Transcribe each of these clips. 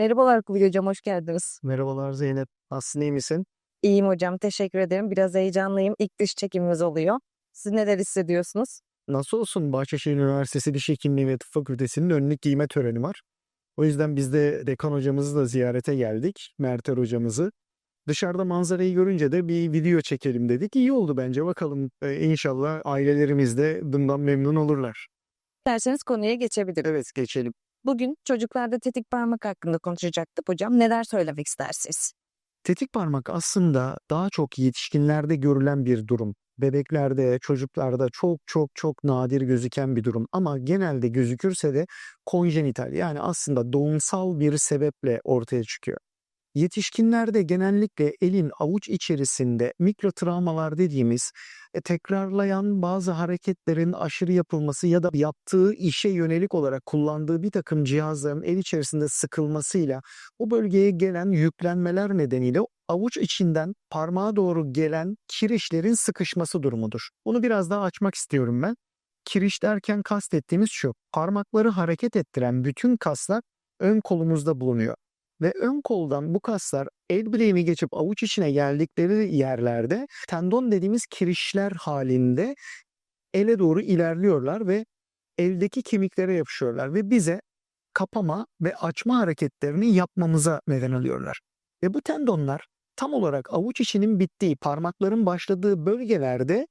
Merhabalar Kubilay Hocam, hoş geldiniz. Merhabalar Zeynep. Nasılsın, iyi misin? İyiyim hocam, teşekkür ederim. Biraz heyecanlıyım. İlk dış çekimimiz oluyor. Siz neler hissediyorsunuz? Nasıl olsun Bahçeşehir Üniversitesi Diş Hekimliği ve Tıp Fakültesi'nin önlük giyme töreni var. O yüzden biz de dekan hocamızı da ziyarete geldik. Merter hocamızı. Dışarıda manzarayı görünce de bir video çekelim dedik. İyi oldu bence. Bakalım e, inşallah ailelerimiz de bundan memnun olurlar. Derseniz konuya geçebiliriz. Evet geçelim. Bugün çocuklarda tetik parmak hakkında konuşacaktık hocam. Neler söylemek istersiniz? Tetik parmak aslında daha çok yetişkinlerde görülen bir durum. Bebeklerde, çocuklarda çok çok çok nadir gözüken bir durum ama genelde gözükürse de konjenital yani aslında doğumsal bir sebeple ortaya çıkıyor. Yetişkinlerde genellikle elin avuç içerisinde mikro travmalar dediğimiz e, tekrarlayan bazı hareketlerin aşırı yapılması ya da yaptığı işe yönelik olarak kullandığı bir takım cihazların el içerisinde sıkılmasıyla o bölgeye gelen yüklenmeler nedeniyle avuç içinden parmağa doğru gelen kirişlerin sıkışması durumudur. Bunu biraz daha açmak istiyorum ben. Kiriş derken kastettiğimiz şu, parmakları hareket ettiren bütün kaslar ön kolumuzda bulunuyor. Ve ön koldan bu kaslar el bileğini geçip avuç içine geldikleri yerlerde tendon dediğimiz kirişler halinde ele doğru ilerliyorlar ve eldeki kemiklere yapışıyorlar ve bize kapama ve açma hareketlerini yapmamıza neden oluyorlar. Ve bu tendonlar tam olarak avuç içinin bittiği, parmakların başladığı bölgelerde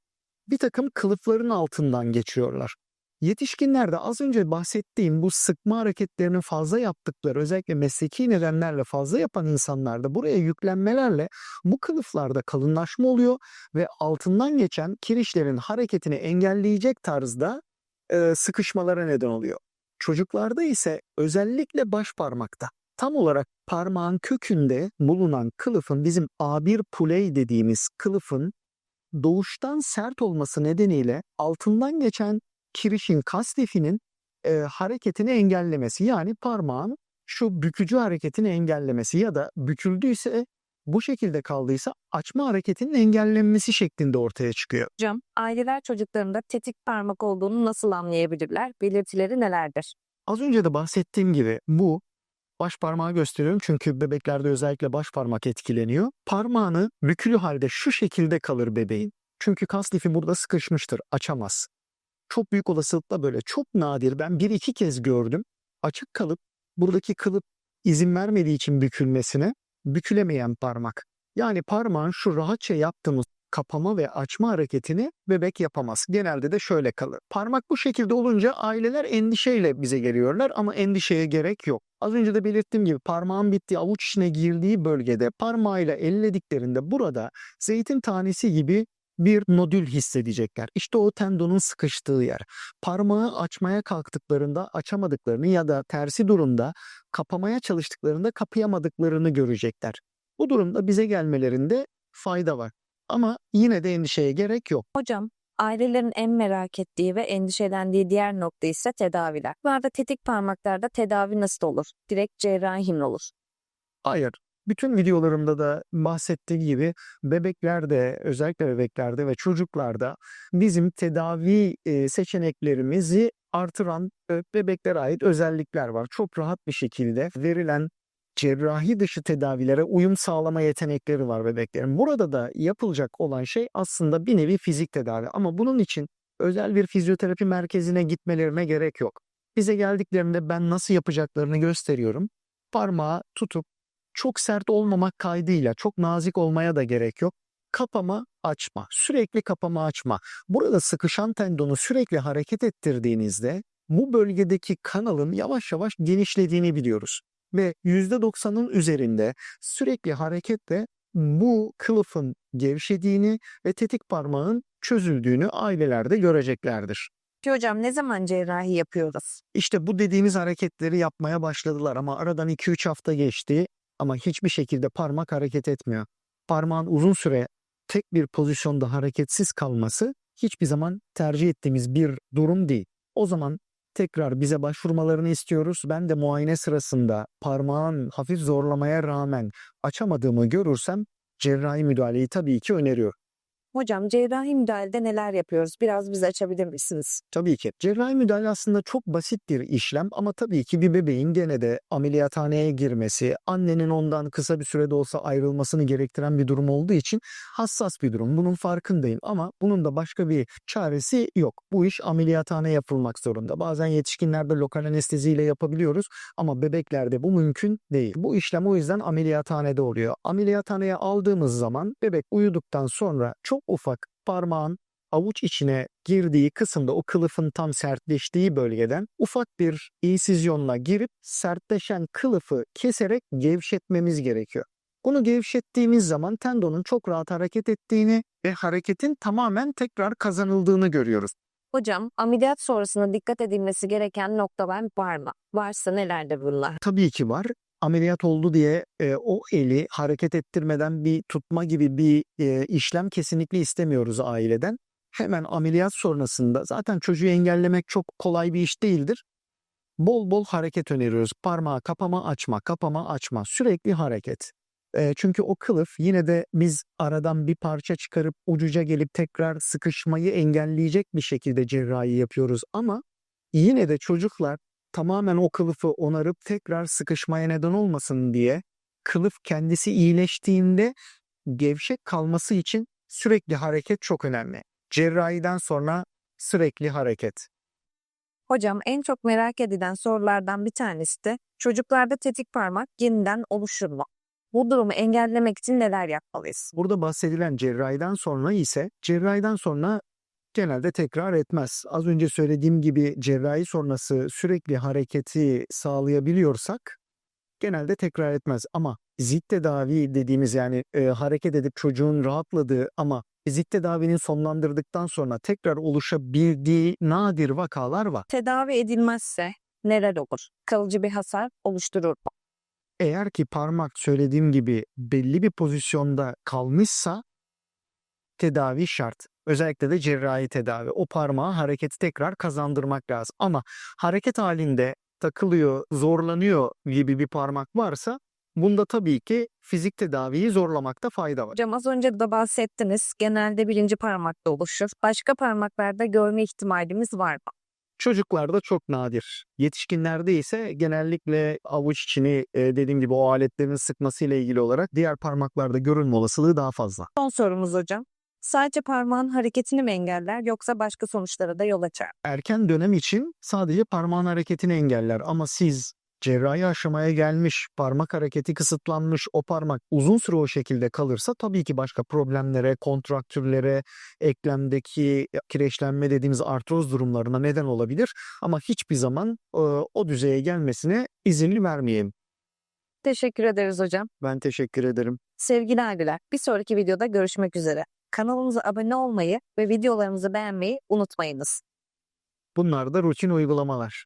bir takım kılıfların altından geçiyorlar. Yetişkinlerde az önce bahsettiğim bu sıkma hareketlerini fazla yaptıkları özellikle mesleki nedenlerle fazla yapan insanlarda buraya yüklenmelerle bu kılıflarda kalınlaşma oluyor ve altından geçen kirişlerin hareketini engelleyecek tarzda e, sıkışmalara neden oluyor. Çocuklarda ise özellikle baş parmakta tam olarak parmağın kökünde bulunan kılıfın bizim A1 puley dediğimiz kılıfın doğuştan sert olması nedeniyle altından geçen kirişin kas lifinin e, hareketini engellemesi yani parmağın şu bükücü hareketini engellemesi ya da büküldüyse bu şekilde kaldıysa açma hareketinin engellenmesi şeklinde ortaya çıkıyor. Hocam, aileler çocuklarında tetik parmak olduğunu nasıl anlayabilirler? Belirtileri nelerdir? Az önce de bahsettiğim gibi bu baş parmağı gösteriyorum çünkü bebeklerde özellikle baş parmak etkileniyor. Parmağını bükülü halde şu şekilde kalır bebeğin. Çünkü kas lifi burada sıkışmıştır, açamaz. Çok büyük olasılıkla böyle çok nadir ben bir iki kez gördüm. Açık kalıp buradaki kılıp izin vermediği için bükülmesine bükülemeyen parmak. Yani parmağın şu rahatça yaptığımız kapama ve açma hareketini bebek yapamaz. Genelde de şöyle kalır. Parmak bu şekilde olunca aileler endişeyle bize geliyorlar ama endişeye gerek yok. Az önce de belirttiğim gibi parmağın bittiği avuç içine girdiği bölgede parmağıyla ellediklerinde burada zeytin tanesi gibi bir nodül hissedecekler. İşte o tendonun sıkıştığı yer. Parmağı açmaya kalktıklarında açamadıklarını ya da tersi durumda kapamaya çalıştıklarında kapayamadıklarını görecekler. Bu durumda bize gelmelerinde fayda var. Ama yine de endişeye gerek yok. Hocam, ailelerin en merak ettiği ve endişelendiği diğer nokta ise tedaviler. Bunlarda tetik parmaklarda tedavi nasıl olur? Direkt cerrahi mi olur? Hayır. Bütün videolarımda da bahsettiğim gibi bebeklerde, özellikle bebeklerde ve çocuklarda bizim tedavi seçeneklerimizi artıran e, bebeklere ait özellikler var. Çok rahat bir şekilde verilen cerrahi dışı tedavilere uyum sağlama yetenekleri var bebeklerin. Burada da yapılacak olan şey aslında bir nevi fizik tedavi ama bunun için özel bir fizyoterapi merkezine gitmelerine gerek yok. Bize geldiklerinde ben nasıl yapacaklarını gösteriyorum. Parmağı tutup çok sert olmamak kaydıyla çok nazik olmaya da gerek yok. Kapama, açma, sürekli kapama, açma. Burada sıkışan tendonu sürekli hareket ettirdiğinizde bu bölgedeki kanalın yavaş yavaş genişlediğini biliyoruz. Ve %90'ın üzerinde sürekli hareketle bu kılıfın gevşediğini ve tetik parmağın çözüldüğünü ailelerde göreceklerdir. Ki hocam ne zaman cerrahi yapıyoruz? İşte bu dediğimiz hareketleri yapmaya başladılar ama aradan 2-3 hafta geçti ama hiçbir şekilde parmak hareket etmiyor. Parmağın uzun süre tek bir pozisyonda hareketsiz kalması hiçbir zaman tercih ettiğimiz bir durum değil. O zaman tekrar bize başvurmalarını istiyoruz. Ben de muayene sırasında parmağın hafif zorlamaya rağmen açamadığımı görürsem cerrahi müdahaleyi tabii ki öneriyor. Hocam cerrahi müdahalede neler yapıyoruz? Biraz bize açabilir misiniz? Tabii ki. Cerrahi müdahale aslında çok basit bir işlem ama tabii ki bir bebeğin gene de ameliyathaneye girmesi, annenin ondan kısa bir sürede olsa ayrılmasını gerektiren bir durum olduğu için hassas bir durum. Bunun farkındayım ama bunun da başka bir çaresi yok. Bu iş ameliyathane yapılmak zorunda. Bazen yetişkinlerde lokal anesteziyle yapabiliyoruz ama bebeklerde bu mümkün değil. Bu işlem o yüzden ameliyathanede oluyor. Ameliyathaneye aldığımız zaman bebek uyuduktan sonra çok ufak parmağın avuç içine girdiği kısımda o kılıfın tam sertleştiği bölgeden ufak bir insizyonla girip sertleşen kılıfı keserek gevşetmemiz gerekiyor. Bunu gevşettiğimiz zaman tendonun çok rahat hareket ettiğini ve hareketin tamamen tekrar kazanıldığını görüyoruz. Hocam ameliyat sonrasında dikkat edilmesi gereken noktalar var mı? Varsa nelerdir bunlar? Tabii ki var. Ameliyat oldu diye e, o eli hareket ettirmeden bir tutma gibi bir e, işlem kesinlikle istemiyoruz aileden. Hemen ameliyat sonrasında zaten çocuğu engellemek çok kolay bir iş değildir. Bol bol hareket öneriyoruz. Parmağı kapama açma, kapama açma. Sürekli hareket. E, çünkü o kılıf yine de biz aradan bir parça çıkarıp ucuca gelip tekrar sıkışmayı engelleyecek bir şekilde cerrahi yapıyoruz. Ama yine de çocuklar tamamen o kılıfı onarıp tekrar sıkışmaya neden olmasın diye kılıf kendisi iyileştiğinde gevşek kalması için sürekli hareket çok önemli. Cerrahiden sonra sürekli hareket. Hocam en çok merak edilen sorulardan bir tanesi de çocuklarda tetik parmak yeniden oluşur mu? Bu durumu engellemek için neler yapmalıyız? Burada bahsedilen cerrahiden sonra ise cerrahiden sonra genelde tekrar etmez. Az önce söylediğim gibi cerrahi sonrası sürekli hareketi sağlayabiliyorsak genelde tekrar etmez. Ama zit tedavi dediğimiz yani e, hareket edip çocuğun rahatladığı ama zit tedavinin sonlandırdıktan sonra tekrar oluşabildiği nadir vakalar var. Tedavi edilmezse neler olur? Kalıcı bir hasar oluşturur mu? Eğer ki parmak söylediğim gibi belli bir pozisyonda kalmışsa tedavi şart. Özellikle de cerrahi tedavi. O parmağı hareketi tekrar kazandırmak lazım. Ama hareket halinde takılıyor, zorlanıyor gibi bir parmak varsa bunda tabii ki fizik tedaviyi zorlamakta fayda var. Hocam az önce de bahsettiniz. Genelde birinci parmakta oluşur. Başka parmaklarda görme ihtimalimiz var mı? Çocuklarda çok nadir. Yetişkinlerde ise genellikle avuç içini e, dediğim gibi o aletlerin sıkmasıyla ilgili olarak diğer parmaklarda görünme olasılığı daha fazla. Son sorumuz hocam. Sadece parmağın hareketini mi engeller yoksa başka sonuçlara da yol açar? erken dönem için sadece parmağın hareketini engeller ama siz cerrahi aşamaya gelmiş, parmak hareketi kısıtlanmış, o parmak uzun süre o şekilde kalırsa tabii ki başka problemlere, kontraktürlere, eklemdeki kireçlenme dediğimiz artroz durumlarına neden olabilir. Ama hiçbir zaman e, o düzeye gelmesine izin vermeyeyim. Teşekkür ederiz hocam. Ben teşekkür ederim. Sevgili aileler, bir sonraki videoda görüşmek üzere. Kanalımıza abone olmayı ve videolarımızı beğenmeyi unutmayınız. Bunlar da rutin uygulamalar.